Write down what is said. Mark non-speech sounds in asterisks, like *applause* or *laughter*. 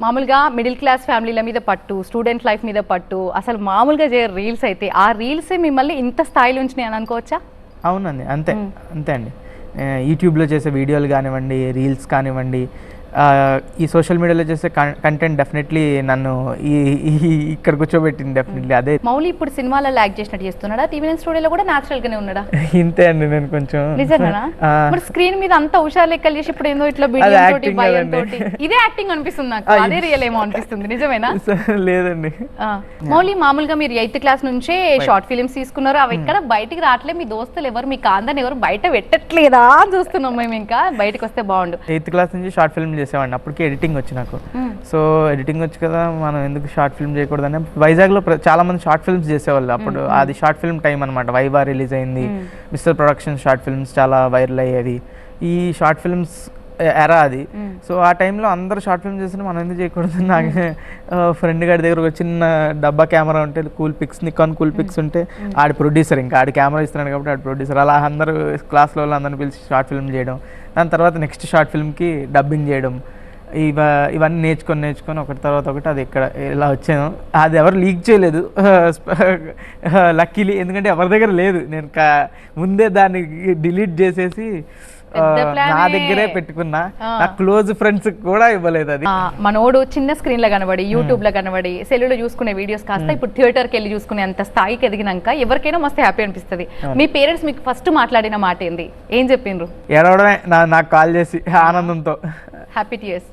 మామూలుగా middle class ఫ్యామిలీల మీద పట్టు స్టూడెంట్ లైఫ్ మీద పట్టు అసలు మామూలుగా చేయరు రీల్స్ అయితే ఆ రీల్సే మిమ్మల్ని ఇంత స్థాయిలో ఉంచినాయి అని అనుకోవచ్చా? అవునండి అంతే అంతే అండి. యూట్యూబ్లో చేసే వీడియోలు కానివ్వండి రీల్స్ కానివ్వండి ఈ సోషల్ మీడియాలో చేసే కంటెంట్ డెఫినెట్లీ నన్ను ఈ ఇక్కడ కూర్చోబెట్టింది డెఫినెట్లీ. అదే మౌలి ఇప్పుడు సినిమాలో యాక్ట్ చేసినట్టు చేస్తున్నాడా? టీవీ స్టూడియోలో కూడా న్యాచురల్ గానే ఉన్నాడా? ఇంతే అండి నేను కొంచెం మరి *laughs* స్క్రీన్ మీద అంత హుషారు లెక్కలు చేసి ఇప్పుడు ఏందో ఇట్లా ఇదే యాక్టింగ్ అనిపిస్తుంది నాకు. అదే రియల్ ఏమో అనిపిస్తుంది. నిజమేనా? *laughs* లేదండి. మౌలి మామూలుగా మీరు ఎయిత్ క్లాస్ నుంచే షార్ట్ ఫిలిమ్స్ తీసుకున్నారు. అవి ఎక్కడ బయటికి రావట్లేదు మీ దోస్తులు ఎవరు మీ కాందని ఎవరు బయట పెట్టట్లేదా అని చూస్తున్నాం మేము ఇంకా. బయటకు వస్తే బాగుండు. ఎయిత్ క్లాస్ నుంచి షార్ట్ ఫిల్మ్ చేసేవాడిని. అప్పటికి ఎడిటింగ్ వచ్చి నాకు. సో ఎడిటింగ్ వచ్చి కదా మనం ఎందుకు షార్ట్ ఫిల్మ్ చేయకూడదని. వైజాగ్లో చాలా మంది షార్ట్ ఫిల్మ్స్ చేసేవాళ్ళు అప్పుడు. అది షార్ట్ ఫిల్మ్ టైం అనమాట వైవా రిలీజ్ అయింది. మిస్టర్ ప్రొడక్షన్ షార్ట్ ఫిల్మ్స్ చాలా వైరల్ అయ్యేవి. ఈ షార్ట్ ఫిల్మ్స్ ఎరా అది. సో ఆ టైంలో అందరూ షార్ట్ ఫిల్మ్ చేసిన మనం ఎందుకు చేయకూడదు నాకు ఫ్రెండ్ గారి దగ్గర ఒక చిన్న డబ్బా కెమెరా ఉంటే cool pics Nikon cool pics ఉంటే ఆడి ప్రొడ్యూసర్ ఇంకా ఆడి కెమెరా ఇస్తున్నాడు కాబట్టి ఆడి ప్రొడ్యూసర్. అలా అందరూ క్లాస్లో వాళ్ళు అందరిని పిలిచి షార్ట్ ఫిల్మ్ చేయడం. దాని తర్వాత నెక్స్ట్ షార్ట్ ఫిల్మ్కి డబ్బింగ్ చేయడం. ఇవ ఇవన్నీ నేర్చుకొని నేర్చుకొని ఒకటి తర్వాత ఒకటి అది ఇక్కడ ఇలా వచ్చాను అది ఎవరు లీక్ చేయలేదు. *laughs* లక్కీలీ ఎందుకంటే ఎవరి దగ్గర లేదు. నేను ముందే దాన్ని డిలీట్ చేసేసి నా. దగ్గరే పెట్టుకున్నా. నా క్లోజ్ ఫ్రెండ్స్ కూడా ఇవ్వలేదు అది. మనోడు చిన్న స్క్రీన్లో కనబడి యూట్యూబ్లో కనబడి సెల్లులో చూసుకునే వీడియోస్ కాస్త ఇప్పుడు థియేటర్కి వెళ్ళి చూసుకునే అంత స్థాయికి ఎదిగినాక ఎవరికైనా మస్తు హ్యాపీ అనిపిస్తుంది. మీ పేరెంట్స్ మీకు ఫస్ట్ మాట్లాడిన మాట ఏంది? ఏం చెప్పిండ్రు? ఏడవడమే నా నాకు కాల్ చేసి ఆనందంతో. Happy tears